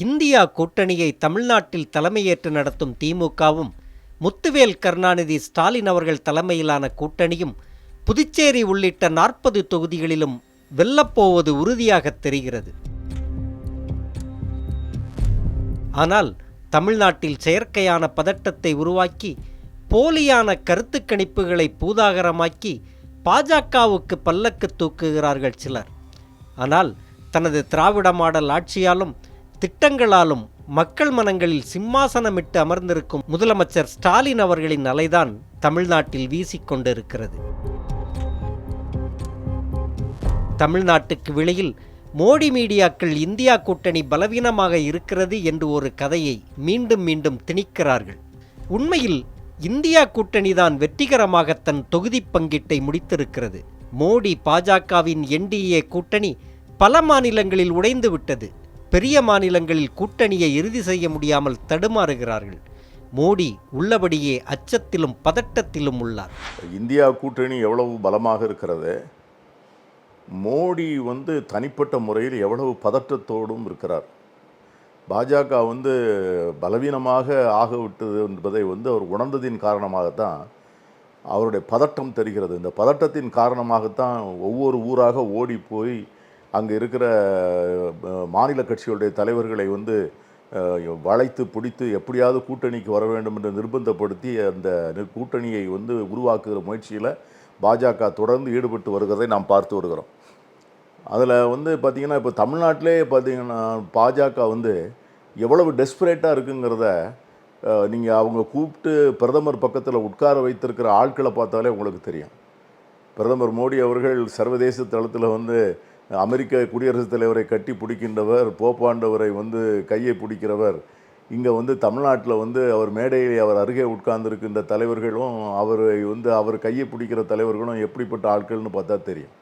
India கூட்டணியை தமிழ்நாட்டில் தலைமையேற்று நடத்தும் திமுகவும் முத்துவேல் கருணாநிதி ஸ்டாலின் அவர்கள் தலைமையிலான கூட்டணியும் புதுச்சேரி உள்ளிட்ட நாற்பது தொகுதிகளிலும் வெல்லப்போவது உறுதியாகத் தெரிகிறது. ஆனால் தமிழ்நாட்டில் செயற்கையான பதட்டத்தை உருவாக்கி போலியான கருத்து கணிப்புகளை பூதாகரமாக்கி பாஜகவுக்கு பல்லக்கு தூக்குகிறார்கள் சிலர். ஆனால் தனது திராவிட மாடல் ஆட்சியாலும் திட்டங்களாலும் மக்கள் மனங்களில் சிம்மாசனமிட்டு அமர்ந்திருக்கும் முதலமைச்சர் ஸ்டாலின் அவர்களின் அலைதான் தமிழ்நாட்டில் வீசிக்கொண்டிருக்கிறது. தமிழ்நாட்டுக்கு வெளியில் மோடி மீடியாக்கள் இந்தியா கூட்டணி பலவீனமாக இருக்கிறது என்று ஒரு கதையை மீண்டும் மீண்டும் திணிக்கிறார்கள். உண்மையில் இந்தியா கூட்டணிதான் வெற்றிகரமாக தன் தொகுதி பங்கீட்டை முடித்திருக்கிறது. மோடி பாஜகவின் என்டிஏ கூட்டணி பல மாநிலங்களில் உடைந்து விட்டது. பெரிய மாநிலங்களில் கூட்டணியை இறுதி செய்ய முடியாமல் தடுமாறுகிறார்கள். மோடி உள்ளபடியே அச்சத்திலும் பதட்டத்திலும் உள்ளார். இந்தியா கூட்டணி எவ்வளவு பலமாக இருக்கிறது? மோடி வந்து தனிப்பட்ட முறையில் எவ்வளவு பதட்டத்தோடும் இருக்கிறார்? பாஜக வந்து பலவீனமாக ஆகவிட்டது என்பதை வந்து அவர் உணர்ந்ததின் காரணமாகத்தான் அவருடைய பதட்டம் தெரிகிறது. இந்த பதட்டத்தின் காரணமாகத்தான் ஒவ்வொரு ஊராக ஓடி போய் அங்கே இருக்கிற மாநில கட்சிகளுடைய தலைவர்களை வந்து வளைத்து பிடித்து எப்படியாவது கூட்டணிக்கு வர வேண்டும் என்று நிர்பந்தப்படுத்தி அந்த கூட்டணியை வந்து உருவாக்குகிற முயற்சியில் பாஜக தொடர்ந்து ஈடுபட்டு வருகிறதை நாம் பார்த்து வருகிறோம். அதில் வந்து பார்த்திங்கன்னா இப்போ தமிழ்நாட்டிலே பார்த்தீங்கன்னா பாஜக வந்து எவ்வளவு டெஸ்பரேட்டாக இருக்குங்கிறத நீங்கள் அவங்க கூப்பிட்டு பிரதமர் பக்கத்தில் உட்கார வைத்திருக்கிற ஆட்களை பார்த்தாலே உங்களுக்கு தெரியும். பிரதமர் மோடி அவர்கள் சர்வதேச தளத்தில் வந்து அமெரிக்க குடியரசுத் தலைவரை கட்டி பிடிக்கின்றவர் போப்பாண்டவரை வந்து கையை பிடிக்கிறவர். இங்கே வந்து தமிழ்நாட்டில் வந்து அவர் மேடையில் அவர் அருகே உட்கார்ந்துருக்கின்ற தலைவர்களும் அவரை வந்து அவர் கையை பிடிக்கிற தலைவர்களும் எப்படிப்பட்ட ஆட்கள்னு பார்த்தா தெரியும்.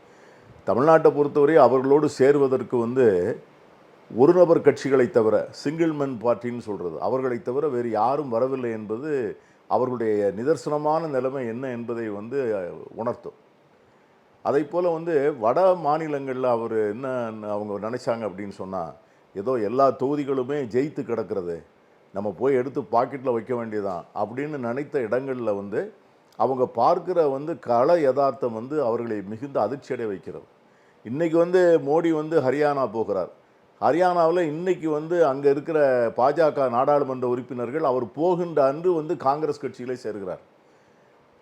தமிழ்நாட்டை பொறுத்தவரை அவர்களோடு சேருவதற்கு வந்து ஒரு நபர் கட்சிகளை தவிர சிங்கிள் மென் பார்ட்டின்னு சொல்கிறது அவர்களை தவிர வேறு யாரும் வரவில்லை என்பது அவர்களுடைய நிதர்சனமான நிலைமை என்ன என்பதை வந்து உணர்த்தும். அதை போல் வந்து வட மாநிலங்களில் அவர் என்ன அவங்க நினைச்சாங்க அப்படின்னு சொன்னால் ஏதோ எல்லா தொகுதிகளுமே ஜெயித்து கிடக்கிறது நம்ம போய் எடுத்து பாக்கெட்டில் வைக்க வேண்டியதான் அப்படின்னு நினைத்த இடங்களில் வந்து அவங்க பார்க்குற வந்து கள யதார்த்தம் வந்து அவர்களை மிகுந்த அதிர்ச்சியடை வைக்கிறது. இன்றைக்கி வந்து மோடி வந்து ஹரியானா போகிறார். ஹரியானாவில் இன்றைக்கி வந்து அங்கே இருக்கிற பாஜக நாடாளுமன்ற உறுப்பினர்கள் அவர் போகின்ற அன்று வந்து காங்கிரஸ் கட்சியிலே சேர்கிறார்.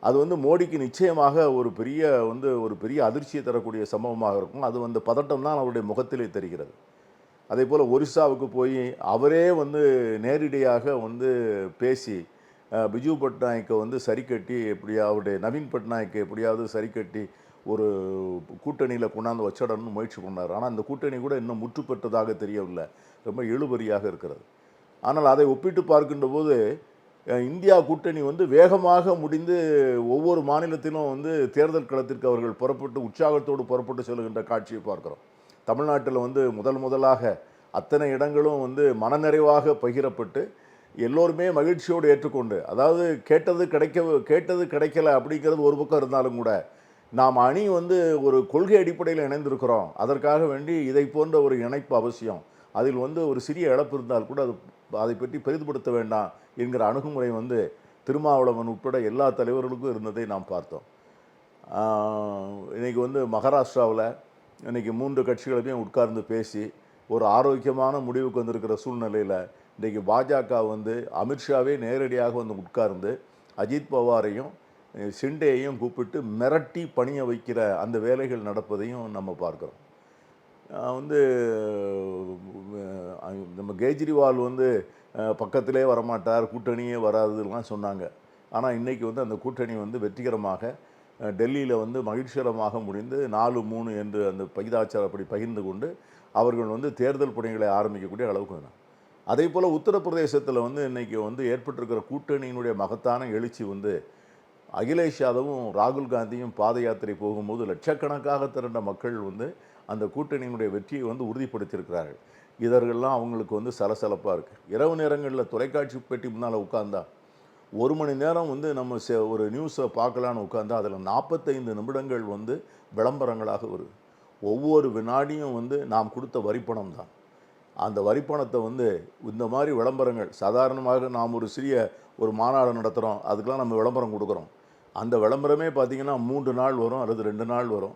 அது வந்து மோடிக்கு நிச்சயமாக ஒரு பெரிய வந்து ஒரு பெரிய அதிர்ச்சியை தரக்கூடிய சம்பவமாக இருக்கும். அது வந்து பதட்டம் தான் அவருடைய முகத்திலே தெரிகிறது. அதே போல் ஒரிசாவுக்கு போய் அவரே வந்து நேரடியாக வந்து பேசி பிஜு பட்நாயக்கை வந்து சரி கட்டி எப்படியா அவருடைய நவீன் பட்நாயக்கை எப்படியாவது சரி கட்டி ஒரு கூட்டணியில் கொண்டாந்து வச்சிடணும்னு முயற்சி பண்ணார். ஆனால் அந்த கூட்டணி கூட இன்னும் முற்றுப்பெற்றதாக தெரியவில்லை. ரொம்ப இழுபறியாக இருக்கிறது. ஆனால் அதை ஒப்பிட்டு பார்க்கின்ற போது இந்தியா கூட்டணி வந்து வேகமாக முடிந்து ஒவ்வொரு மாநிலத்திலும் வந்து தேர்தல் களத்திற்கு அவர்கள் புறப்பட்டு உற்சாகத்தோடு புறப்பட்டு செல்கின்ற காட்சியை பார்க்குறோம். தமிழ்நாட்டில் வந்து முதல் முதலாக அத்தனை இடங்களும் வந்து மனநிறைவாக பகிரப்பட்டு எல்லோருமே மகிழ்ச்சியோடு ஏற்றுக்கொண்டு அதாவது கேட்டது கிடைக்க கேட்டது கிடைக்கல அப்படிங்கிறது ஒரு பக்கம் இருந்தாலும் கூட நாம் அணி வந்து ஒரு கொள்கை அடிப்படையில் இணைந்திருக்கிறோம். அதற்காக வேண்டி இதை போன்ற ஒரு இணைப்பு அவசியம். அதில் வந்து ஒரு சிறிய இழப்பு இருந்தால் கூட அது அதை பற்றி பெரிதுபடுத்த வேண்டாம் என்கிற அணுகுமுறை வந்து திருமாவளவன் உட்பட எல்லா தலைவர்களுக்கும் இருந்ததை நாம் பார்த்தோம். இன்றைக்கி வந்து மகாராஷ்டிராவில் இன்றைக்கி மூன்று கட்சிகளுமே உட்கார்ந்து பேசி ஒரு ஆரோக்கியமான முடிவுக்கு வந்திருக்கிற சூழ்நிலையில் இன்றைக்கி பாஜக வந்து அமித்ஷாவே நேரடியாக வந்து உட்கார்ந்து அஜித் பவாரையும் அஹ், ஷிண்டேயையும் கூப்பிட்டு மிரட்டி பணிய வைக்கிற அந்த வேலைகள் நடப்பதையும் நம்ம பார்க்குறோம். வந்து நம்ம கேஜ்ரிவால் வந்து பக்கத்திலே வரமாட்டார் கூட்டணியே வராதுலாம் சொன்னாங்க. ஆனால் இன்றைக்கி வந்து அந்த கூட்டணி வந்து வெற்றிகரமாக டெல்லியில் வந்து மகிழ்ச்சிகரமாக முடிந்து நாலு மூணு என்று அந்த பகிதாச்சாரப்படி பகிர்ந்து கொண்டு அவர்கள் வந்து தேர்தல் பணிகளை ஆரம்பிக்கக்கூடிய அளவுக்கு வேணும் அதே போல் உத்தரப்பிரதேசத்தில் வந்து இன்றைக்கி வந்து ஏற்பட்டிருக்கிற கூட்டணியினுடைய மகத்தான எழுச்சி வந்து அகிலேஷ் யாதவும் ராகுல் காந்தியும் பாத யாத்திரை போகும்போது லட்சக்கணக்காக திரண்ட மக்கள் வந்து அந்த கூட்டணியினுடைய வெற்றியை வந்து உறுதிப்படுத்தியிருக்கிறார்கள். இதர்கள்லாம் அவங்களுக்கு வந்து சலசலப்பாக இருக்குது இரவு நேரங்களில் தொலைக்காட்சி பெட்டி முன்னால் உட்காந்தா ஒரு மணி நேரம் வந்து நம்ம செ- ஒரு நியூஸை பார்க்கலான்னு உட்காந்தா அதில் நாற்பத்தைந்து நிமிடங்கள் வந்து விளம்பரங்களாக வருது. ஒவ்வொரு வினாடியும் வந்து நாம் கொடுத்த வரிப்பணம் தான். அந்த வரிப்பணத்தை வந்து இந்த மாதிரி விளம்பரங்கள் சாதாரணமாக நாம் ஒரு சிறிய ஒரு மாநாடு நடத்துகிறோம் அதுக்கெலாம் நம்ம விளம்பரம் கொடுக்குறோம். அந்த விளம்பரமே பார்த்திங்கன்னா மூன்று நாள் வரும் அல்லது ரெண்டு நாள் வரும்.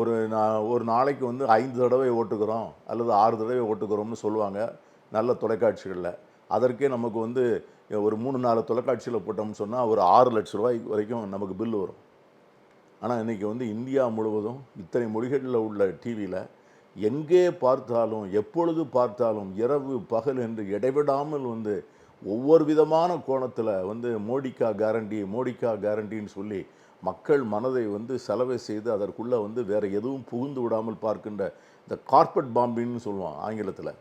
ஒரு நான் ஒரு நாளைக்கு வந்து ஐந்து தடவை ஓட்டுக்கிறோம் அல்லது ஆறு தடவை ஓட்டுக்கிறோம்னு சொல்லுவாங்க நல்ல தொலைக்காட்சிகளில். அதற்கே நமக்கு வந்து ஒரு மூணு நாலு தொலைக்காட்சியில் போட்டோம்னு சொன்னால் ஒரு ஆறு லட்ச ரூபாய் வரைக்கும் நமக்கு பில் வரும். ஆனால் இன்றைக்கி வந்து இந்தியா முழுவதும் இத்தனை மொழிகளில் உள்ள டிவியில் எங்கே பார்த்தாலும் எப்பொழுது பார்த்தாலும் இரவு பகல் என்று இடைவிடாமல் வந்து ஒவ்வொரு விதமான கோணத்தில் வந்து மோடிக்கா கேரண்டி மோடிக்கா கேரண்டின்னு சொல்லி மக்கள் மனதை வந்து செலவை செய்து அதற்குள்ளே வந்து வேறு எதுவும் புகுந்து விடாமல் பார்க்கின்ற இந்த கார்பெட் பாம்பின்னு சொல்லுவான் ஆங்கிலத்தில்.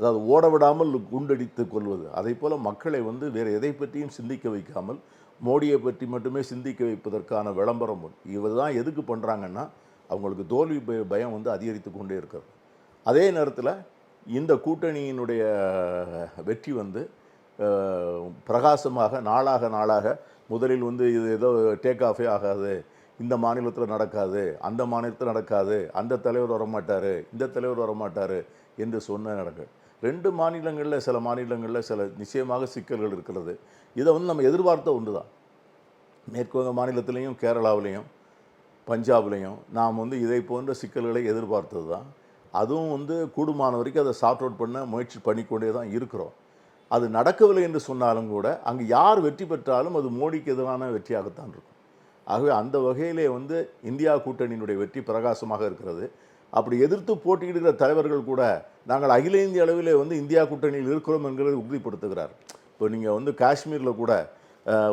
அதாவது ஓட விடாமல் குண்டடித்து கொள்வது. அதே போல் மக்களை வந்து வேறு எதை பற்றியும் சிந்திக்க வைக்காமல் மோடியை பற்றி மட்டுமே சிந்திக்க வைப்பதற்கான விளம்பரம் இவர் தான் எதுக்கு பண்ணுறாங்கன்னா அவங்களுக்கு தோல்வி பய- பயம் வந்து அதிகரித்து கொண்டே இருக்கிறது. அதே நேரத்தில் இந்த கூட்டணியினுடைய வெற்றி வந்து பிரகாசமாக நாளாக நாளாக முதலில் வந்து இது ஏதோ டேக் ஆஃபே ஆகாது. இந்த மாநிலத்தில் நடக்காது. அந்த மாநிலத்தில் நடக்காது. அந்த தலைவர் வரமாட்டார். இந்த தலைவர் வரமாட்டார் என்று சொன்ன நடக்கு. ரெண்டு மாநிலங்களில் சில மாநிலங்களில் சில நிச்சயமாக சிக்கல்கள் இருக்கிறது. இதை வந்து நம்ம எதிர்பார்த்த ஒன்று தான் மேற்குவங்க மாநிலத்திலையும் கேரளாவிலையும் பஞ்சாப்லேயும் நாம் வந்து இதை போன்ற சிக்கல்களை எதிர்பார்த்தது தான் அதுவும் வந்து கூடுமான வரைக்கும் அதை சார்ட் அவுட் பண்ண முயற்சி பண்ணிக்கொண்டே தான் இருக்கிறோம். அது நடக்கவில்லை என்று சொன்னாலும் கூட அங்கே யார் வெற்றி பெற்றாலும் அது மோடிக்கு எதிரான வெற்றியாகத்தான் இருக்கும். ஆகவே அந்த வகையிலே வந்து இந்தியா கூட்டணியினுடைய வெற்றி பிரகாசமாக இருக்கிறது. அப்படி எதிர்த்து போட்டியிடுகிற தலைவர்கள் கூட நாங்கள் அகில இந்திய அளவிலே வந்து இந்தியா கூட்டணியில் இருக்கிறோம் என்கிறதை உறுதிப்படுத்துகிறார். இப்போ நீங்கள் வந்து காஷ்மீரில் கூட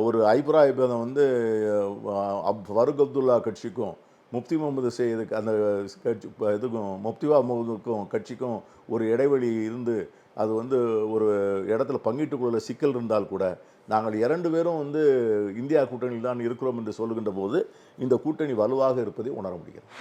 ஒரு ஒரு அபிப்பிராய வந்து அப் ஃபருக் அப்துல்லா கட்சிக்கும் முஃப்தி முகமது சையதுக்கு அந்த கட்சி இதுக்கும் முஃப்திவா முகமதுக்கும் கட்சிக்கும் ஒரு இடைவெளி இருந்து அது வந்து ஒரு இடத்துல பங்கிட்டுக் கொள்ள சிக்கல் இருந்தால் கூட நாங்கள் இரண்டு பேரும் வந்து இந்தியா கூட்டணியில் தான் இருக்கிறோம் என்று சொல்லுகின்ற போது இந்த கூட்டணி வலுவாக இருப்பதை உணர முடிகிறது.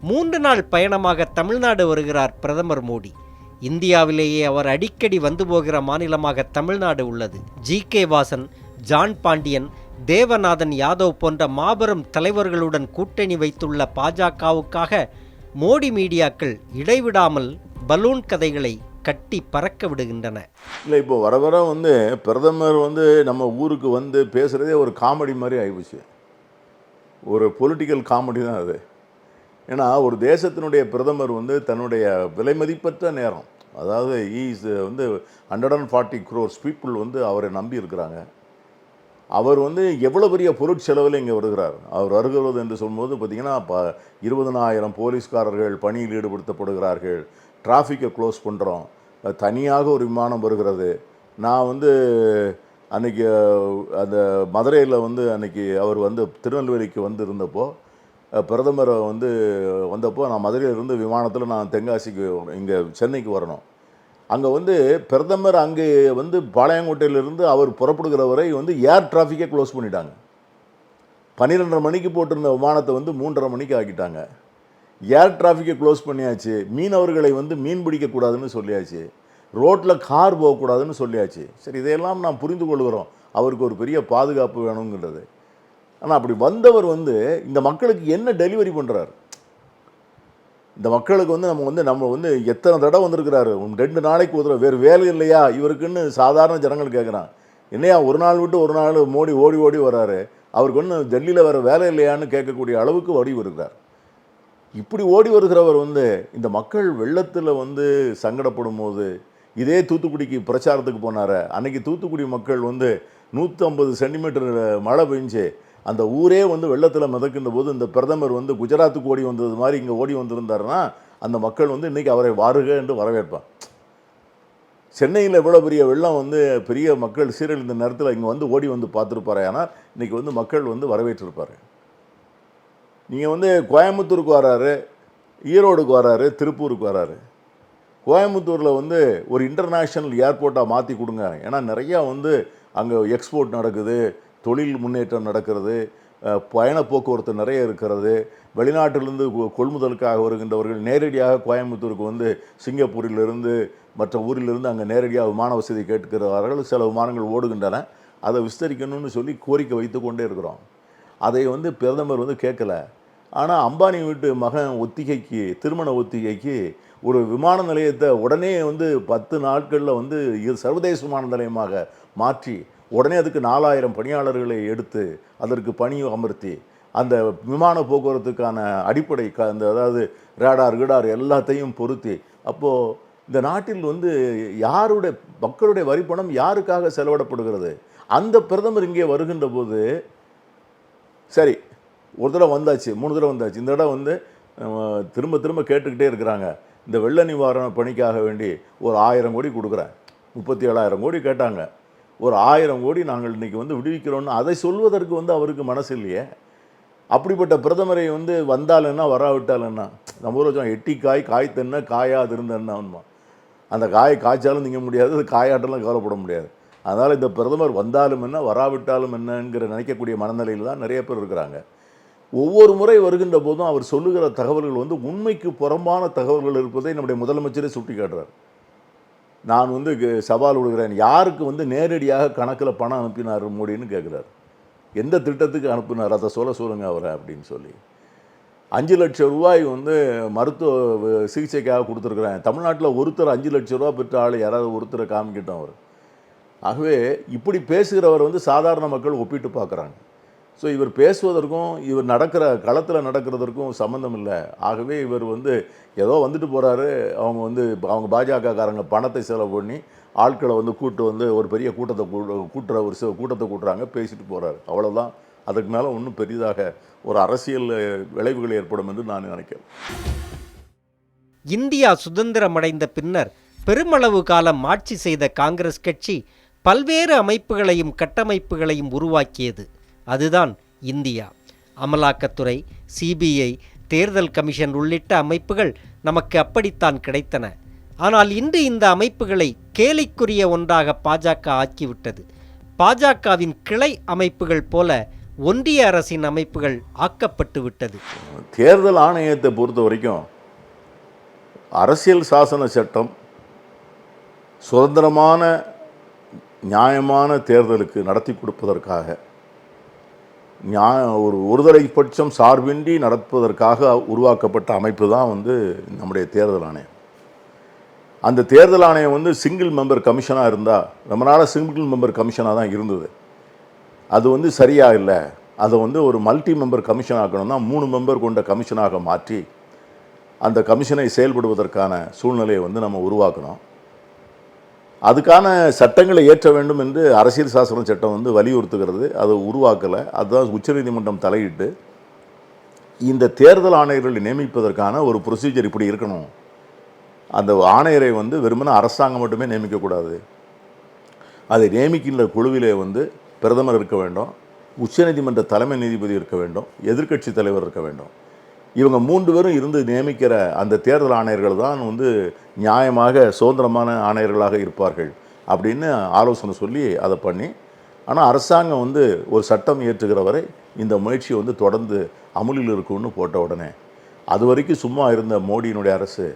மூன்று நாள் பயணமாக தமிழ்நாடு வருகிறார் பிரதமர் மோடி. இந்தியாவிலேயே அவர் அடிக்கடி வந்து போகிற மாநிலமாக தமிழ்நாடு உள்ளது. ஜி. கே. வாசன் ஜான் பாண்டியன் தேவநாதன் யாதவ் போன்ற மாபெரும் தலைவர்களுடன் கூட்டணி வைத்துள்ள பாஜகவுக்காக மோடி மீடியாக்கள் இடைவிடாமல் பலூன் கதைகளை கட்டி பறக்க விடுகின்றன. இல்லை இப்போ வர வர வந்து பிரதமர் வந்து நம்ம ஊருக்கு வந்து பேசுகிறதே ஒரு காமெடி மாதிரி ஆகிப்போச்சு ஒரு பொலிட்டிக்கல் காமெடி தான் அது. ஏன்னா ஒரு தேசத்தினுடைய பிரதமர் வந்து தன்னுடைய விலைமதிப்பற்ற நேரம் அதாவது ஈஸ் வந்து hundred and forty crores people வந்து அவரை நம்பி இருக்கிறாங்க. அவர் வந்து எவ்வளோ பெரிய பொருட்செலவில் இங்கே வருகிறார்? அவர் வருகிறது என்று சொல்லும்போது பார்த்திங்கன்னா இப்போ இருபதனாயிரம் போலீஸ்காரர்கள் பணியில் ஈடுபடுத்தப்படுகிறார்கள். டிராஃபிக்கை க்ளோஸ் பண்ணுறோம் தனியாக ஒரு விமானம் வருகிறது. நான் வந்து அன்றைக்கி அந்த மதுரையில் வந்து அன்னைக்கு அவர் வந்து திருநெல்வேலிக்கு வந்து இருந்தப்போ பிரதமரை பிரதமர் வந்து வந்தப்போ நான் மதுரையில் இருந்து விமானத்தில் நான் தென்காசிக்கு இங்கே சென்னைக்கு வரணும். அங்கே வந்து பிரதமர் அங்கே வந்து பாளையங்கோட்டையிலிருந்து அவர் புறப்படுகிற வரை வந்து ஏர் டிராஃபிக்கே க்ளோஸ் பண்ணிட்டாங்க. பன்னிரெண்டரை மணிக்கு போட்டிருந்த விமானத்தை வந்து மூன்றரை மணிக்கு ஆக்கிட்டாங்க. ஏர் டிராஃபிக்கை க்ளோஸ் பண்ணியாச்சு. மீனவர்களை வந்து மீன் பிடிக்கக்கூடாதுன்னு சொல்லியாச்சு. ரோட்டில் கார் போகக்கூடாதுன்னு சொல்லியாச்சு. சரி இதையெல்லாம் நாம் புரிந்து கொள்கிறோம். அவருக்கு ஒரு பெரிய பாதுகாப்பு வேணுங்கிறது. ஆனால் அப்படி வந்தவர் வந்து இந்த மக்களுக்கு என்ன டெலிவரி பண்ணுறாரு இந்த மக்களுக்கு வந்து நம்ம வந்து நம்ம வந்து எத்தனை தடவை வந்திருக்கிறாரு? ரெண்டு நாளைக்கு ஒரு வேறு வேலை இல்லையா? இவருக்குன்னு சாதாரண ஜனங்கள் கேட்குறான் என்னையா ஒரு நாள் விட்டு ஒரு நாள் மோடி ஓடி ஓடி வர்றாரு. அவருக்கு ஒன்றும் டெல்லியில் வேறு வேலை இல்லையான்னு கேட்கக்கூடிய அளவுக்கு வடிவு இருக்கிறார். இப்படி ஓடி வருகிறவர் வந்து இந்த மக்கள் வெள்ளத்தில் வந்து சங்கடப்படும் போது இதே தூத்துக்குடிக்கு பிரச்சாரத்துக்கு போனார் அன்னைக்கு தூத்துக்குடி மக்கள் வந்து நூற்றம்பது சென்டிமீட்டர் மழை பெஞ்சு அந்த ஊரே வந்து வெள்ளத்தில் மிதக்கின்ற போது இந்த பிரதமர் வந்து குஜராத்துக்கு ஓடி வந்தது மாதிரி இங்கே ஓடி வந்திருந்தாருன்னா அந்த மக்கள் வந்து இன்றைக்கி அவரை வாருக என்று வரவேற்பான் சென்னையில் இவ்வளோ பெரிய வெள்ளம் வந்து பெரிய மக்கள் சீரழிந்த நேரத்தில் இங்கே வந்து ஓடி வந்து பார்த்துருப்பாரு ஆனால் இன்றைக்கி வந்து மக்கள் வந்து வரவேற்றிருப்பாரு. நீங்கள் வந்து கோயம்புத்தூருக்கு வராரு ஈரோடுக்கு வராரு திருப்பூருக்கு வராரு. கோயம்புத்தூரில் வந்து ஒரு இன்டர்நேஷ்னல் ஏர்போர்ட்டாக மாற்றி கொடுங்க. ஏன்னா நிறையா வந்து அங்கே எக்ஸ்போர்ட் நடக்குது தொழில் முன்னேற்றம் நடக்கிறது பயண போக்குவரத்து நிறைய இருக்கிறது. வெளிநாட்டிலிருந்து கொ- கொள்முதலுக்காக வருகின்றவர்கள் நேரடியாக கோயம்புத்தூருக்கு வந்து சிங்கப்பூரிலிருந்து மற்ற ஊரிலிருந்து அங்கே நேரடியாக விமான வசதி கேட்டுக்கிறார்கள் சில விமானங்கள் ஓடுகின்றன. அதை விஸ்தரிக்கணும்னு சொல்லி கோரிக்கை வைத்து கொண்டே இருக்கிறோம். அதை வந்து பிரதமர் வந்து கேட்கல. ஆனால் அம்பானி வீட்டு மகன் ஒத்திகைக்கு திருமண ஒத்திகைக்கு ஒரு விமான நிலையத்தை உடனே வந்து பத்து நாட்களில் வந்து இது சர்வதேச விமான நிலையமாக மாற்றி உடனே அதுக்கு நாலாயிரம் பணியாளர்களை எடுத்து அதற்கு பணி அமர்த்தி அந்த விமான போக்குவரத்துக்கான அடிப்படை க அந்த அதாவது ரேடார் கிடார் எல்லாத்தையும் பொருத்தி அப்போது இந்த நாட்டில் வந்து யாருடைய மக்களுடைய வரிப்பணம் யாருக்காக செலவிடப்படுகிறது? அந்த பிரதமர் இங்கே வருகின்ற போது சரி ஒரு தடவை வந்தாச்சு மூணு தடவை வந்தாச்சு. இந்த தடவை வந்து திரும்ப திரும்ப கேட்டுக்கிட்டே இருக்கிறாங்க. இந்த வெள்ள நிவாரண பணிக்காக வேண்டி ஒரு ஆயிரம் கோடி கொடுக்குறேன். முப்பத்தி ஏழாயிரம் கோடி கேட்டாங்க. ஒரு ஆயிரம் கோடி நாங்கள் இன்றைக்கி வந்து விடுவிக்கிறோன்னு அதை சொல்வதற்கு வந்து அவருக்கு மனசு இல்லையே. அப்படிப்பட்ட பிரதமரை வந்து வந்தால் என்ன வராவிட்டால் என்ன நம்ம ஊரில் எட்டி காய் காய் தின்ன காயாது இருந்தேன்னா அந்த காயை காய்ச்சாலும் திங்க முடியாது அது காயாட்டெல்லாம் கவலைப்பட முடியாது. அதனால் இந்த பிரதமர் வந்தாலும் என்ன வராவிட்டாலும் என்னங்கிற நினைக்கக்கூடிய மனநிலையில் தான் நிறைய பேர் இருக்கிறாங்க. ஒவ்வொரு முறை வருகின்ற போதும் அவர் சொல்லுகிற தகவல்கள் வந்து உண்மைக்கு புறம்பான தகவல்கள் இருப்பதை நம்முடைய முதலமைச்சரே சுட்டி காட்டுறார் நான் வந்து சவால் விடுகிறேன். யாருக்கு வந்து நேரடியாக கணக்கில் பணம் அனுப்பினார் மோடின்னு கேட்குறாரு எந்த திட்டத்துக்கு அனுப்பினார்? அதை சொல்ல சொல்லுங்கள் அவரை அப்படின்னு சொல்லி. அஞ்சு லட்சம் ரூபாய் வந்து மருத்துவ சிகிச்சைக்காக கொடுத்துருக்குறேன் தமிழ்நாட்டில் ஒருத்தர் அஞ்சு லட்சம் ரூபா பெற்ற ஆள் யாராவது ஒருத்தரை காமிக்கிட்டோம் அவர். ஆகவே இப்படி பேசுகிறவர் வந்து சாதாரண மக்கள் ஒப்பிட்டு பார்க்குறாங்க. ஸோ இவர் பேசுவதற்கும் இவர் நடக்கிற களத்தில் நடக்கிறதற்கும் சம்மந்தம் இல்லை. ஆகவே இவர் வந்து ஏதோ வந்துட்டு போகிறாரு அவங்க வந்து அவங்க பாஜகக்காரங்க பணத்தை செலவு பண்ணி ஆட்களை வந்து கூட்டு வந்து ஒரு பெரிய கூட்டத்தை கூ- கூட்டுற ஒரு சில கூட்டத்தை கூட்டுறாங்க பேசிட்டு போகிறாரு அவ்வளோதான் அதுக்கு மேலே ஒன்றும் பெரிதாக ஒரு அரசியல் விளைவுகள் ஏற்படும் என்று நான் நினைக்கிறேன். இந்தியா சுதந்திரமடைந்த பின்னர் பெருமளவு காலம் ஆட்சி செய்த காங்கிரஸ் கட்சி பல்வேறு அமைப்புகளையும் கட்டமைப்புகளையும் உருவாக்கியது. அதுதான் இந்தியா. அமலாக்கத்துறை சிபிஐ தேர்தல் கமிஷன் உள்ளிட்ட அமைப்புகள் நமக்கு அப்படித்தான் கிடைத்தன. ஆனால் இன்று இந்த அமைப்புகளை கேலிக்குரிய ஒன்றாக பாஜக ஆக்கிவிட்டது. பாஜகவின் கிளை அமைப்புகள் போல ஒன்றிய அரசின் அமைப்புகள் ஆக்கப்பட்டு விட்டது. தேர்தல் ஆணையத்தை பொறுத்த வரைக்கும் அரசியல் சாசன சட்டம் சுதந்திரமான நியாயமான தேர்தலுக்கு நடத்தி கொடுப்பதற்காக நியாய ஒரு ஒருதலை பட்சம் சார்பின்றி நடப்பதற்காக உருவாக்கப்பட்ட அமைப்பு தான் வந்து நம்முடைய தேர்தல் ஆணையம். அந்த தேர்தல் ஆணையம் வந்து சிங்கிள் மெம்பர் கமிஷனாக இருந்தால் ரொம்ப நாளாக சிங்கிள் மெம்பர் கமிஷனாக தான் இருந்தது. அது வந்து சரியாக இல்லை. அதை வந்து ஒரு மல்டி மெம்பர் கமிஷன் ஆக்கணும்னா மூணு மெம்பர் கொண்ட கமிஷனாக மாற்றி அந்த கமிஷனை செயல்படுவதற்கான சூழ்நிலையை வந்து நம்ம உருவாக்கணும். அதுக்கான சட்டங்களை ஏற்ற வேண்டும் என்று அரசியல் சாசன சட்டம் வந்து வலியுறுத்துகிறது. அதை உருவாக்கலை. அதுதான் உச்சநீதிமன்றம் தலையிட்டு இந்த தேர்தல் ஆணையர்களை நியமிப்பதற்கான ஒரு ப்ரொசீஜர் இப்படி இருக்கணும். அந்த ஆணையரை வந்து வெறுமனே அரசாங்கம் மட்டுமே நியமிக்கக்கூடாது அதை நியமிக்கின்ற குழுவிலே வந்து பிரதமர் இருக்க வேண்டும். உச்சநீதிமன்ற தலைமை நீதிபதி இருக்க வேண்டும். எதிர்க்கட்சி தலைவர் இருக்க வேண்டும். இவங்க மூன்று பேரும் இருந்து நியமிக்கிற அந்த தேர்தல் ஆணையர்கள் தான் வந்து நியாயமாக சுதந்திரமான ஆணையர்களாக இருப்பார்கள் அப்படின்னு ஆலோசனை சொல்லி அதை பண்ணி ஆனால் அரசாங்கம் வந்து ஒரு சட்டம் இயற்றுகிற வரை இந்த முயற்சி வந்து தொடர்ந்து அமுலில் இருக்கும்னு போட்ட உடனே அது வரைக்கும் சும்மா இருந்த மோடியினுடைய அரசு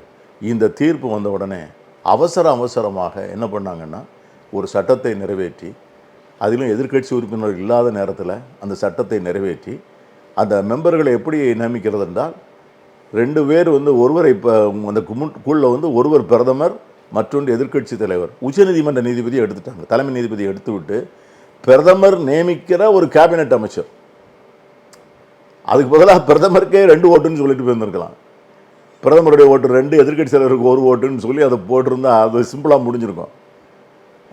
இந்த தீர்ப்பு வந்த உடனே அவசர அவசரமாக என்ன பண்ணாங்கன்னா ஒரு சட்டத்தை நிறைவேற்றி அதிலும் எதிர்க்கட்சி உறுப்பினர்கள் இல்லாத நேரத்தில் அந்த சட்டத்தை நிறைவேற்றி அந்த மெம்பர்களை எப்படி நியமிக்கிறது என்றால் ரெண்டு பேர் வந்து ஒருவர் இப்போ அந்த குழுவில் வந்து ஒருவர் பிரதமர் மற்றொன்று எதிர்க்கட்சி தலைவர். உச்சநீதிமன்ற நீதிபதியை எடுத்துட்டாங்க. தலைமை நீதிபதியை எடுத்துவிட்டு பிரதமர் நியமிக்கிற ஒரு கேபினெட் அமைச்சர். அதுக்கு பதிலாக பிரதமருக்கே ரெண்டு ஓட்டுன்னு சொல்லிட்டு போயிருந்திருக்கலாம். பிரதமருடைய ஓட்டு ரெண்டு எதிர்க்கட்சி தலைவருக்கு ஒரு ஓட்டுன்னு சொல்லி அதை போட்டிருந்தா அது சிம்பிளாக முடிஞ்சிருக்கும்.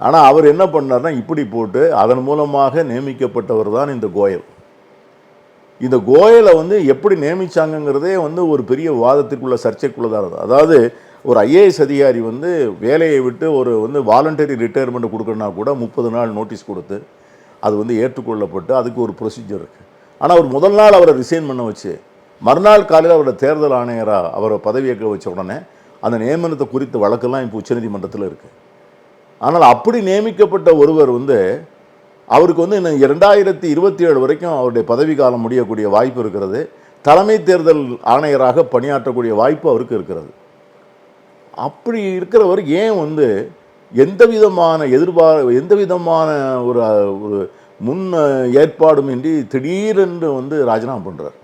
ஆனால் அவர் என்ன பண்ணார்னா இப்படி போட்டு அதன் மூலமாக நியமிக்கப்பட்டவர் தான் இந்த கோயல். இந்த கோயலை வந்து எப்படி நியமிச்சாங்கங்கிறதே வந்து ஒரு பெரிய வாதத்திற்குள்ள சர்ச்சைக்குள்ளதாக இருந்தது. அதாவது ஒரு ஐஏஎஸ் அதிகாரி வந்து வேலையை விட்டு ஒரு வந்து வாலண்டரி ரிட்டையர்மெண்ட் கொடுக்கணுன்னா கூட முப்பது நாள் நோட்டீஸ் கொடுத்து அது வந்து ஏற்றுக்கொள்ளப்பட்டு அதுக்கு ஒரு ப்ரொசீஜர் இருக்குது ஆனால் அவர் முதல் நாள் அவரை ரிசைன் பண்ண வச்சு மறுநாள் காலையில் அவரோட தேர்தல் ஆணையராக அவரை பதவியேற்க வச்ச உடனே அந்த நியமனத்தை குறித்த வழக்கெல்லாம் இப்போ உச்சநீதிமன்றத்தில் இருக்குது ஆனால் அப்படி நியமிக்கப்பட்ட ஒருவர் வந்து அவருக்கு வந்து இன்னும் இரண்டாயிரத்தி இருபத்தி ஏழு வரைக்கும் அவருடைய பதவி காலம் முடியக்கூடிய வாய்ப்பு இருக்கிறது. தலைமை தேர்தல் ஆணையராக பணியாற்றக்கூடிய வாய்ப்பு அவருக்கு இருக்கிறது. அப்படி இருக்கிறவர் ஏன் வந்து எந்த விதமான எதிர்பார் எந்த விதமான ஒரு ஒரு முன் ஏற்பாடும் இன்றி திடீரென்று வந்து ராஜினாமா பண்ணுறார்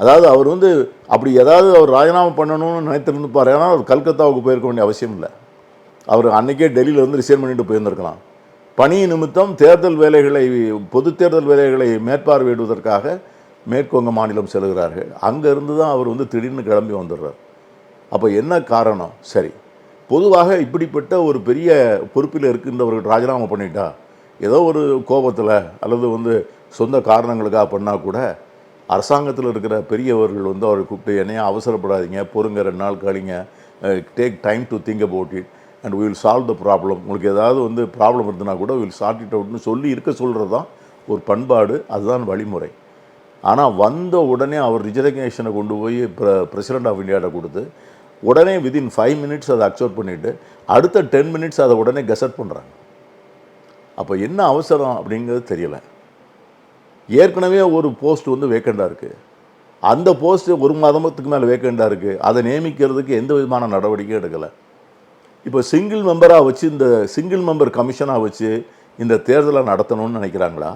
அதாவது அவர் வந்து அப்படி ஏதாவது அவர் ராஜினாமா பண்ணணும்னு நினைத்திருந்துப்பார். ஏன்னா அவர் கல்கத்தாவுக்கு போயிருக்க வேண்டிய அவசியம் இல்லை. அவர் அன்னைக்கே டெல்லியில் வந்து ரிசைன் பண்ணிட்டு போயிருந்திருக்கலாம். பணி நிமித்தம் தேர்தல் வேலைகளை பொது தேர்தல் வேலைகளை மேற்பார்வையிடுவதற்காக மேற்குவங்க மாநிலம் செல்கிறார்கள். அங்கேருந்து தான் அவர் வந்து திடீர்னு கிளம்பி வந்துடுறார். அப்போ என்ன காரணம்? சரி பொதுவாக இப்படிப்பட்ட ஒரு பெரிய பொறுப்பில் இருக்கின்றவர்கள் ராஜினாமா பண்ணிட்டா ஏதோ ஒரு கோபத்தில் அல்லது வந்து சொந்த காரணங்களுக்காக பண்ணால் கூட அரசாங்கத்தில் இருக்கிற பெரியவர்கள் வந்து அவரை கூப்பிட்டு என்னையே அவசரப்படாதீங்க பொறுங்க ரெண்டு நாள் கழிங்க take time to think about it and will solve the problem உங்களுக்கு ஏதாவது வந்து ப்ராப்ளம் இருந்தனா கூட வில் சார்ட் இட் அவுட்னு சொல்லி இருக்க சொல்கிறது தான் ஒரு பண்பாடு. அதுதான் வழிமுறை. ஆனால் வந்த உடனே அவர் ரிஜர்வேஷனை கொண்டு போய் ப்ர பிரசிடெண்ட் ஆஃப் இந்தியாட்ட கொடுத்து உடனே விதின் ஃபைவ் மினிட்ஸ் அதை அக்செப்ட் பண்ணிவிட்டு அடுத்த டென் மினிட்ஸ் அதை உடனே கெசட் பண்ணுறாங்க அப்போ என்ன அவசரம் அப்படிங்கிறது தெரியல. ஏற்கனவே ஒரு போஸ்ட் வந்து வேக்கண்டாக இருக்குது அந்த போஸ்ட்டு ஒரு மாதத்துக்கு மேலே வேக்கண்டாக இருக்குது அதை நியமிக்கிறதுக்கு எந்த விதமான நடவடிக்கையும் எடுக்கலை. இப்போ சிங்கிள் மெம்பராக வச்சு இந்த சிங்கிள் மெம்பர் கமிஷனாக வச்சு இந்த தேர்தலை நடத்தணும்னு நினைக்கிறாங்களா?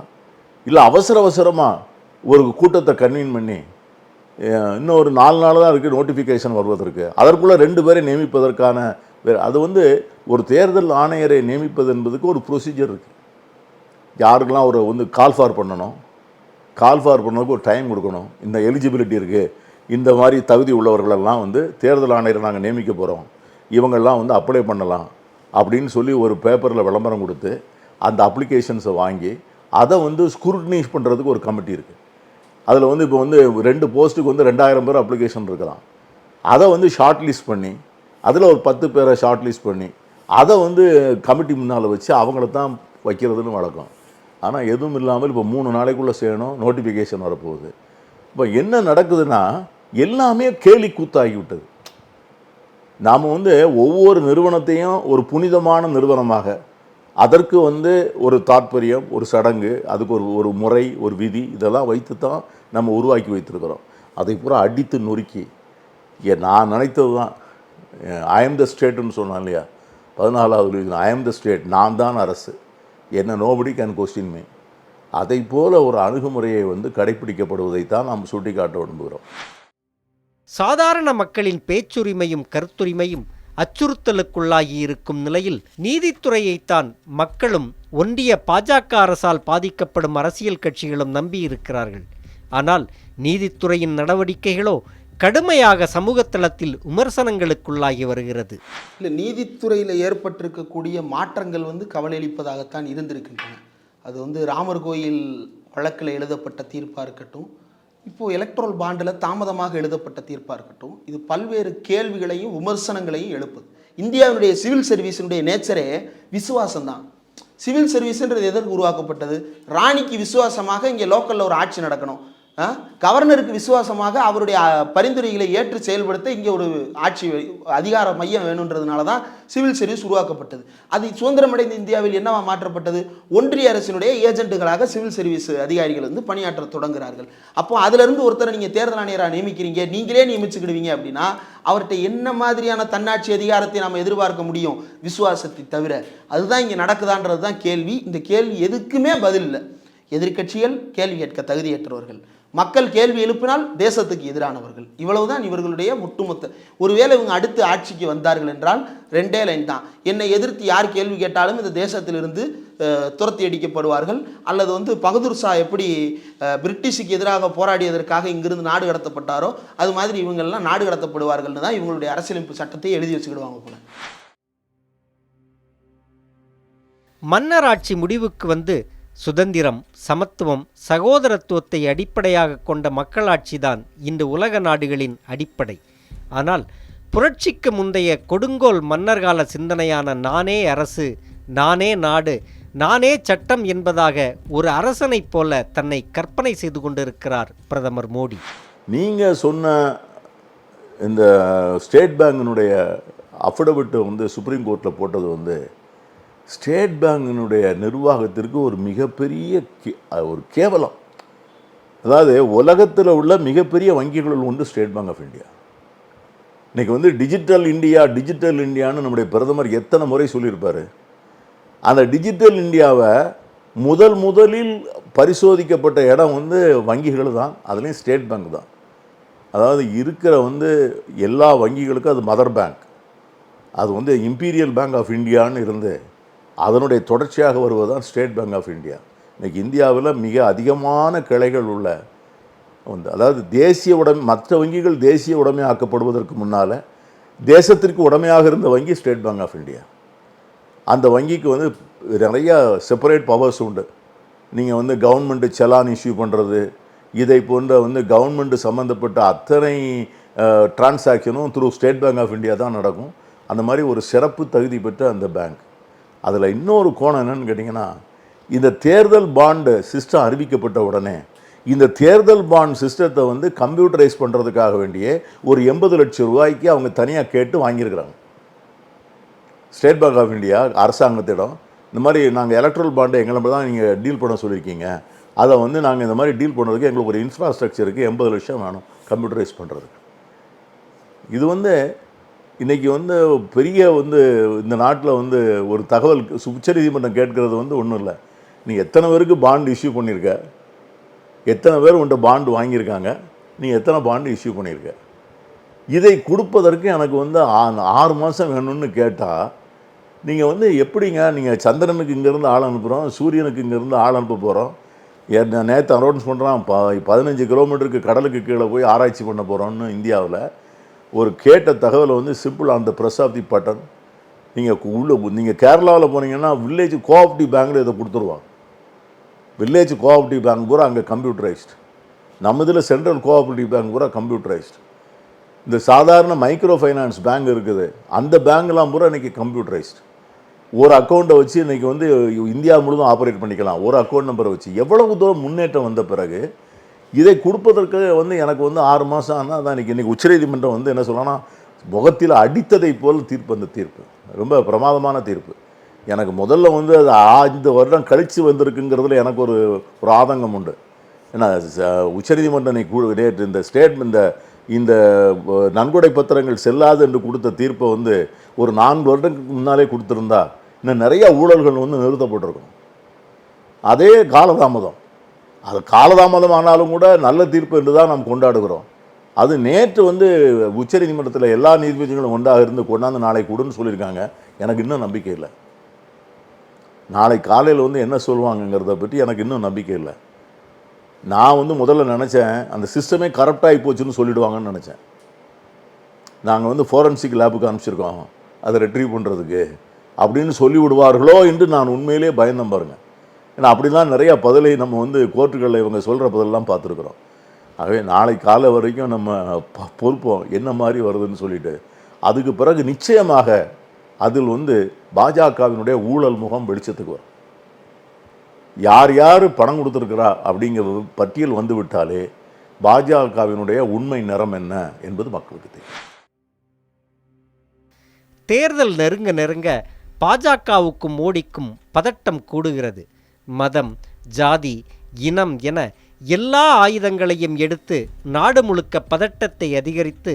இல்லை அவசர அவசரமாக ஒரு கூட்டத்தை கன்வீன் பண்ணி இன்னும் ஒரு நாலு நாள் தான் இருக்குது நோட்டிஃபிகேஷன் வருவதற்கு. அதற்குள்ளே ரெண்டு பேரை நியமிப்பதற்கான வேறு அது வந்து ஒரு தேர்தல் ஆணையரை நியமிப்பது என்பதுக்கு ஒரு ப்ரொசீஜர் இருக்குது யாருக்கெல்லாம் ஒரு வந்து கால் ஃபார் பண்ணணும்? கால் ஃபார் பண்ணதுக்கு ஒரு டைம் கொடுக்கணும். இந்த எலிஜிபிலிட்டி இருக்குது இந்த மாதிரி தகுதி உள்ளவர்களெல்லாம் வந்து தேர்தல் ஆணையரை நாங்கள் நியமிக்க போகிறோம் இவங்கெல்லாம் வந்து அப்ளை பண்ணலாம் அப்படின்னு சொல்லி ஒரு பேப்பரில் விளம்பரம் கொடுத்து அந்த அப்ளிகேஷன்ஸை வாங்கி அதை வந்து ஸ்க்ரூட்னைஸ் பண்ணுறதுக்கு ஒரு கமிட்டி இருக்குது அதில் வந்து இப்போ வந்து ரெண்டு போஸ்ட்டுக்கு வந்து ரெண்டாயிரம் பேர் அப்ளிகேஷன் இருக்கலாம். அதை வந்து ஷார்ட் லிஸ்ட் பண்ணி அதில் ஒரு பத்து பேரை ஷார்ட் லிஸ்ட் பண்ணி அதை வந்து கமிட்டி முன்னால் வச்சு அவங்கள தான் வைக்கிறதுன்னு வழக்கம். ஆனால் எதுவும் இல்லாமல் இப்போ மூணு நாளைக்குள்ளே செய்யணும் நோட்டிஃபிகேஷன் வரப்போகுது. இப்போ என்ன நடக்குதுன்னா எல்லாமே கேலி கூத்தாகி விட்டது. நாம் வந்து ஒவ்வொரு நிறுவனத்தையும் ஒரு புனிதமான நிறுவனமாக அதற்கு வந்து ஒரு தாற்பயம் ஒரு சடங்கு அதுக்கு ஒரு ஒரு முறை ஒரு விதி இதெல்லாம் வைத்து தான் நம்ம உருவாக்கி வைத்திருக்கிறோம். அதை பூரா அடித்து நொறுக்கி ஏ நான் நினைத்தது தான் ஐ எம் த ஸ்டேட்டுன்னு சொன்னான் இல்லையா? பதினாலாவது ஐ எம் த ஸ்டேட் நான் தான் அரசு. என்ன நோபடி கேன் கொஸ்டின் மீ அதை போல ஒரு அணுகுமுறையை வந்து கடைப்பிடிக்கப்படுவதைத்தான் நாம் சுட்டிக்காட்ட விரும்புகிறோம். சாதாரண மக்களின் பேச்சுரிமையும் கருத்துரிமையும் அச்சுறுத்தலுக்குள்ளாகி இருக்கும் நிலையில் நீதித்துறையைத்தான் மக்களும் ஒன்றிய பாஜக அரசால் பாதிக்கப்படும் அரசியல் கட்சிகளும் நம்பியிருக்கிறார்கள். ஆனால் நீதித்துறையின் நடவடிக்கைகளோ கடுமையாக சமூக தளத்தில் விமர்சனங்களுக்குள்ளாகி வருகிறது. இல்லை நீதித்துறையில் ஏற்பட்டிருக்கக்கூடிய மாற்றங்கள் வந்து கவலையளிப்பதாகத்தான் இருந்திருக்கின்றன. அது வந்து ராமர் கோயில் வழக்கில் எழுதப்பட்ட தீர்ப்பாக இருக்கட்டும் இப்போது எலக்ட்ரல் பாண்டில் தாமதமாக எழுதப்பட்ட தீர்ப்பாக இருக்கட்டும் இது பல்வேறு கேள்விகளையும் விமர்சனங்களையும் எழுப்புது. இந்தியாவினுடைய சிவில் சர்வீஸினுடைய நேச்சரே விசுவாசம் தான் சிவில் சர்வீஸ்ன்றது எதற்கு உருவாக்கப்பட்டது? ராணிக்கு விசுவாசமாக இங்கே லோக்கலில் ஒரு ஆட்சி நடக்கணும். கவர்னருக்கு விசுவாசமாக அவருடைய பரிந்துரைகளை ஏற்று செயல்படுத்த இங்கே ஒரு ஆட்சி அதிகார மையம் வேணுன்றதுனால தான் சிவில் சர்வீஸ் உருவாக்கப்பட்டது. அது சுதந்திரமடைந்த இந்தியாவில் என்னவா மாற்றப்பட்டது? ஒன்றிய அரசினுடைய ஏஜென்ட்டுகளாக சிவில் சர்வீஸ் அதிகாரிகள் வந்து பணியாற்ற தொடங்குகிறார்கள். அப்போ அதிலிருந்து ஒருத்தரை நீங்கள் தேர்தல் ஆணையராக நியமிக்கிறீங்க நீங்களே நியமிச்சுக்கிடுவீங்க அப்படின்னா அவர்கிட்ட என்ன மாதிரியான தன்னாட்சி அதிகாரத்தை நாம் எதிர்பார்க்க முடியும்? விசுவாசத்தை தவிர. அதுதான் இங்கே நடக்குதான்றது தான் கேள்வி. இந்த கேள்வி எதுக்குமே பதில் இல்லை. எதிர்க்கட்சிகள் கேள்வி கேட்க தகுதியற்றவர்கள். மக்கள் கேள்வி எழுப்பினால் தேசத்துக்கு எதிரானவர்கள். இவ்வளவுதான் இவர்களுடைய ஒட்டுமொத்த. ஒருவேளை இவங்க அடுத்து ஆட்சிக்கு வந்தார்கள் என்றால் ரெண்டே லைன் தான். என்னை எதிர்த்து யார் கேள்வி கேட்டாலும் இந்த தேசத்திலிருந்து துரத்தி அடிக்கப்படுவார்கள். அல்லது வந்து பகதூர் ஷா எப்படி பிரிட்டிஷுக்கு எதிராக போராடியதற்காக இங்கிருந்து நாடு கடத்தப்பட்டாரோ அது மாதிரி இவங்கள்லாம் நாடு கடத்தப்படுவார்கள்னு தான் இவங்களுடைய அரசியலமைப்பு சட்டத்தை எழுதி வச்சுக்கிடுவாங்க போல. மன்னராட்சி முடிவுக்கு வந்து சுதந்திரம் சமத்துவம் சகோதரத்துவத்தை அடிப்படையாக கொண்ட மக்களாட்சிதான் இன்று உலக நாடுகளின் அடிப்படை. ஆனால் புரட்சிக்கு முந்தைய கொடுங்கோல் மன்னர்கால சிந்தனையான நானே அரசு நானே நாடு நானே சட்டம் என்பதாக ஒரு அரசனைப் போல தன்னை கற்பனை செய்து கொண்டிருக்கிறார் பிரதமர் மோடி. நீங்கள் சொன்ன இந்த ஸ்டேட் பேங்கினுடைய அஃபிடவிட்டை வந்து சுப்ரீம் கோர்ட்டில் போட்டது வந்து ஸ்டேட் பேங்கினுடைய நிர்வாகத்திற்கு ஒரு மிகப்பெரிய கே- ஒரு கேவலம். அதாவது உலகத்தில் உள்ள மிகப்பெரிய வங்கிகளுள் ஒன்று ஸ்டேட் பேங்க் ஆஃப் இந்தியா. இன்றைக்கி வந்து டிஜிட்டல் இந்தியா டிஜிட்டல் இந்தியான்னு நம்முடைய பிரதமர் எத்தனை முறை சொல்லியிருப்பார்? அந்த டிஜிட்டல் இந்தியாவை முதல் முதலில் பரிசோதிக்கப்பட்ட இடம் வந்து வங்கிகள் தான் அதுலேயும் ஸ்டேட் பேங்க் தான். அதாவது இருக்கிற வந்து எல்லா வங்கிகளுக்கும் அது மதர் பேங்க். அது வந்து இம்பீரியல் பேங்க் ஆஃப் இந்தியான்னு இருந்து அதனுடைய தொடர்ச்சியாக வருவது தான் ஸ்டேட் பேங்க் ஆஃப் இந்தியா இன்றைக்கி இந்தியாவில் மிக அதிகமான கிளைகள் உள்ள வந்து அதாவது தேசிய உடைமை மற்ற வங்கிகள் தேசிய உடைமையாக்கப்படுவதற்கு முன்னால் தேசத்திற்கு உடமையாக இருந்த வங்கி ஸ்டேட் பேங்க் ஆஃப் இந்தியா அந்த வங்கிக்கு வந்து நிறையா செப்பரேட் பவர்ஸ் உண்டு. நீங்கள் வந்து கவர்மெண்ட்டு செலான் இஷ்யூ பண்ணுறது இதை போன்ற வந்து கவர்மெண்ட்டு சம்மந்தப்பட்ட அத்தனை டிரான்சாக்ஷனும் through State Bank of India தான் நடக்கும். அந்த மாதிரி ஒரு சிறப்பு தகுதி பெற்ற அந்த பேங்க் அதில் இன்னொரு கோணம் என்னன்னு கேட்டிங்கன்னா இந்த தேர்தல் பாண்டு சிஸ்டம் அறிவிக்கப்பட்ட உடனே இந்த தேர்தல் பாண்ட் சிஸ்டத்தை வந்து கம்ப்யூட்டரைஸ் பண்ணுறதுக்காக வேண்டியே ஒரு எண்பது லட்சம் ரூபாய்க்கு அவங்க தனியாக கேட்டு வாங்கியிருக்கிறாங்க. ஸ்டேட் பேங்க் ஆஃப் இந்தியா அரசாங்கத்திடம் இந்த மாதிரி நாங்கள் எலக்ட்ரல் பாண்டை எங்களை தான் நீங்கள் டீல் பண்ண சொல்லியிருக்கீங்க. அதை வந்து நாங்கள் இந்த மாதிரி டீல் பண்ணுறதுக்கு எங்களுக்கு ஒரு இன்ஃப்ராஸ்ட்ரக்சருக்கு எண்பது லட்சம் வேணும் கம்ப்யூட்டரைஸ் பண்ணுறதுக்கு இது வந்து இன்றைக்கி வந்து பெரிய வந்து இந்த நாட்டில் வந்து ஒரு தகவல் உச்சநீதிமன்றம் கேட்கறது வந்து ஒன்றும் இல்லை. நீ எத்தனை பேருக்கு பாண்டு இஷ்யூ பண்ணியிருக்க எத்தனை பேர் உன்ட்ட பாண்டு வாங்கியிருக்காங்க? நீ எத்தனை பாண்டு இஷ்யூ பண்ணியிருக்க இதை கொடுப்பதற்கு எனக்கு வந்து ஆ- ஆறு மாதம் வேணும்னு கேட்டால் நீங்கள் வந்து எப்படிங்க? நீங்கள் சந்திரனுக்கு இங்கேருந்து ஆள் அனுப்புகிறோம் சூரியனுக்கு இங்கேருந்து ஆள் அனுப்ப போகிறோம் நேற்று அனௌன்ஸ் பண்ணுறான் ப பதினஞ்சு கிலோமீட்டருக்கு கடலுக்கு கீழே போய் ஆராய்ச்சி பண்ண போகிறோம்னு இந்தியாவில். ஒரு கேட்ட தகவலை வந்து சிம்பிள் அந்த ப்ரெஸ் ஆஃப் தி பட்டன். நீங்கள் உள்ளே நீங்கள் கேரளாவில் போனீங்கன்னா வில்லேஜ் கோஆப்டிவ் பேங்க்கில் இதை கொடுத்துருவாங்க. வில்லேஜ் கோஆப்டிவ் பேங்க் பூரா அங்கே கம்ப்யூட்டரைஸ்டு நம்ம இதில் சென்ட்ரல் கோஆப்ரேட்டிவ் பேங்க் பூரா கம்ப்யூட்டரைஸ்டு இந்த சாதாரண மைக்ரோ ஃபைனான்ஸ் பேங்க் இருக்குது. அந்த பேங்க்லாம் பூரா இன்றைக்கி கம்ப்யூட்டரைஸ்டு ஒரு அக்கௌண்ட்டை வச்சு இன்றைக்கி வந்து இந்தியா முழுதும் ஆப்ரேட் பண்ணிக்கலாம். ஒரு அக்கௌண்ட் நம்பரை வச்சு. எவ்வளவு தூரம் முன்னேற்றம் வந்த பிறகு இதை கொடுப்பதற்கு வந்து எனக்கு வந்து ஆறு மாதம் ஆனால் தான் இன்றைக்கி இன்றைக்கி உச்சநீதிமன்றம் வந்து என்ன சொல்லலாம் முகத்தில் அடித்ததை போல் தீர்ப்பு அந்த தீர்ப்பு. ரொம்ப பிரமாதமான தீர்ப்பு. எனக்கு முதல்ல வந்து அது ஐந்து வருடம் கழித்து வந்திருக்குங்கிறதுல எனக்கு ஒரு ஒரு ஆதங்கம் உண்டு. ஏன்னா உச்சநீதிமன்றம் இன்னைக்கு கூ- நேற்று இந்த ஸ்டேட் இந்த இந்த நன்கொடை பத்திரங்கள் செல்லாது என்று கொடுத்த தீர்ப்பை வந்து ஒரு நான்கு வருடத்துக்கு முன்னாலே கொடுத்துருந்தா இன்னும் நிறைய ஊழல்கள் வந்து நிறுத்தப்பட்டிருக்கும். அதே காலதாமதம். அது காலதாமதம் ஆனாலும் கூட நல்ல தீர்ப்பு என்று தான் நாம் கொண்டாடுகிறோம். அது நேற்று வந்து உச்சநீதிமன்றத்தில் எல்லா நீதிபதிகளும் ஒன்றாக இருந்து கொண்டாந்து நாளை கொடுன்னு சொல்லியிருக்காங்க. எனக்கு இன்னும் நம்பிக்கை இல்லை. நாளை காலையில் வந்து என்ன சொல்லுவாங்கங்கிறத பற்றி எனக்கு இன்னும் நம்பிக்கை இல்லை. நான் வந்து முதல்ல நினச்சேன் அந்த சிஸ்டமே கரப்டாகி போச்சுன்னு சொல்லிடுவாங்கன்னு நினச்சேன். நாங்கள் வந்து ஃபோரன்சிக் லேபுக்கு அனுப்பிச்சிருக்கோம். அதை ரெட்ரீவ் பண்ணுறதுக்கு அப்படின்னு சொல்லி விடுவார்களோ என்று நான் உண்மையிலே பயந்தம் பாருங்கள் ஏன்னா அப்படிலாம் நிறைய பதிலை நம்ம வந்து கோர்ட்டுகளில் இவங்க சொல்கிற பதிலெல்லாம் பார்த்துருக்குறோம். ஆகவே நாளை காலை வரைக்கும் நம்ம பொறுப்போம் என்ன மாதிரி வருதுன்னு சொல்லிட்டு. அதுக்கு பிறகு நிச்சயமாக அதில் வந்து பாஜகவினுடைய ஊழல் முகம் வெளிச்சத்துக்கு வரும். யார் யார் பணம் கொடுத்துருக்கிறா அப்படிங்கிற பட்டியல் வந்து விட்டாலே பாஜகவினுடைய உண்மை நிறம் என்ன என்பது மக்களுக்கு தெரியும். தேர்தல் நெருங்க நெருங்க பாஜகவுக்கும் மோடிக்கும் பதட்டம் கூடுகிறது. மதம் ஜாதி இனம் என எல்லா ஆயுதங்களையும் எடுத்து நாடு முழுக்க பதட்டத்தை அதிகரித்து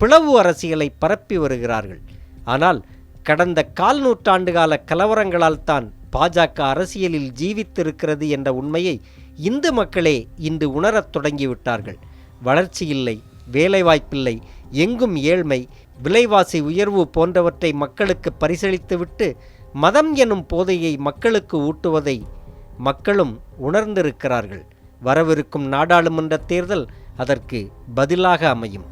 பிளவு அரசியலை பரப்பி வருகிறார்கள். ஆனால் கடந்த கால் நூற்றாண்டு கால கலவரங்களால் தான் பாஜக அரசியலில் ஜீவித்திருக்கிறது என்ற உண்மையை இந்து மக்களே இன்று உணரத் தொடங்கிவிட்டார்கள். வளர்ச்சி இல்லை வேலைவாய்ப்பில்லை எங்கும் ஏழ்மை விலைவாசி உயர்வு போன்றவற்றை மக்களுக்கு பரிசளித்துவிட்டு மதம் எனும் போதையை மக்களுக்கு ஊட்டுவதை மக்களும் உணர்ந்திருக்கிறார்கள். வரவிருக்கும் நாடாளுமன்ற தேர்தல் அதற்கு பதிலாக அமையும்.